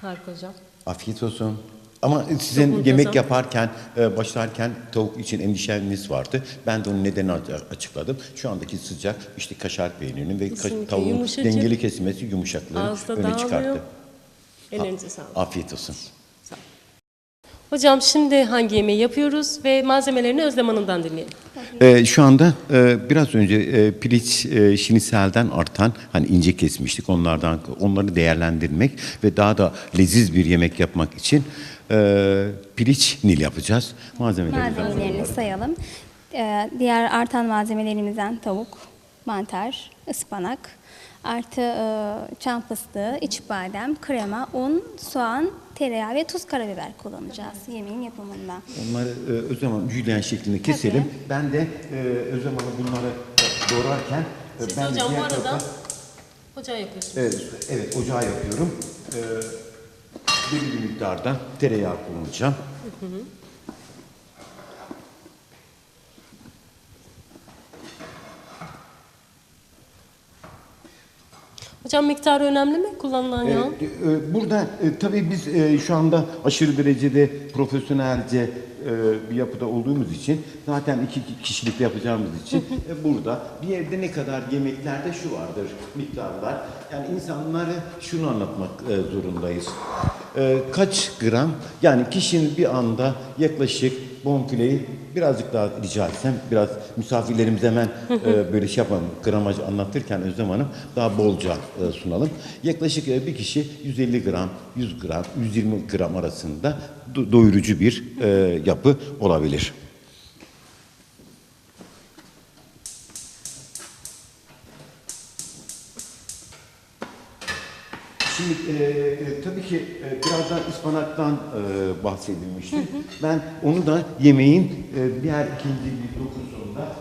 Harika hocam. Afiyet olsun. Ama sizin muntazam. yemek yaparken, e, başlarken tavuk için endişeniz vardı. Ben de onun nedenini açıkladım. Şu andaki sıcak işte kaşar peynirinin ve ka- Kesinlikle tavuğun yumuşacık. dengeli kesilmesi yumuşaklığı Ağızda öne dağılıyor. çıkarttı. Ellerinize sağlık. Afiyet olsun. Hocam şimdi hangi yemeği yapıyoruz ve malzemelerini Özlem Hanım'dan dinleyelim. Ee, şu anda e, biraz önce e, piliç e, şiniselden artan hani ince kesmiştik onlardan onları değerlendirmek ve daha da leziz bir yemek yapmak için e, piliç nil yapacağız. Malzemelerimizi Malzemelerini sayalım. Ee, diğer artan malzemelerimizden tavuk, mantar, ıspanak, artı e, çam fıstığı, iç badem, krema, un, soğan, tereyağı ve tuz karabiber kullanacağız yemeğin yapımında. Onları e, Özlem Hanım jülyen şeklinde keselim. Ben de e, Özlem Hanım bunları doğrarken e, Siz ben de hocam bu diğer arada tarafa- ocağı yapıyorsunuz. Evet, evet ocağa yapıyorum. Ee, belli bir miktarda tereyağı kullanacağım. Hocam miktarı önemli mi kullanılan Ee, yağın? e, burada e, tabii biz e, şu anda aşırı derecede profesyonelce bir yapıda olduğumuz için zaten iki kişilikte yapacağımız için burada bir evde ne kadar yemeklerde şu vardır miktarlar. Yani insanları şunu anlatmak zorundayız. Kaç gram yani kişinin bir anda yaklaşık bonfileyi birazcık daha rica etsem biraz misafirlerimize hemen e, böyle şey yapalım gramaj anlatırken Özlem Hanım daha bolca e, sunalım. Yaklaşık e, bir kişi 150 gram, 100 gram, 120 gram arasında do- doyurucu bir e, yapı olabilir. Şimdi e, e, tabii ki e, birazdan ıspanaktan e, bahsedilmişti. Ben onu da yemeğin e, diğer ikinci bir dokusunda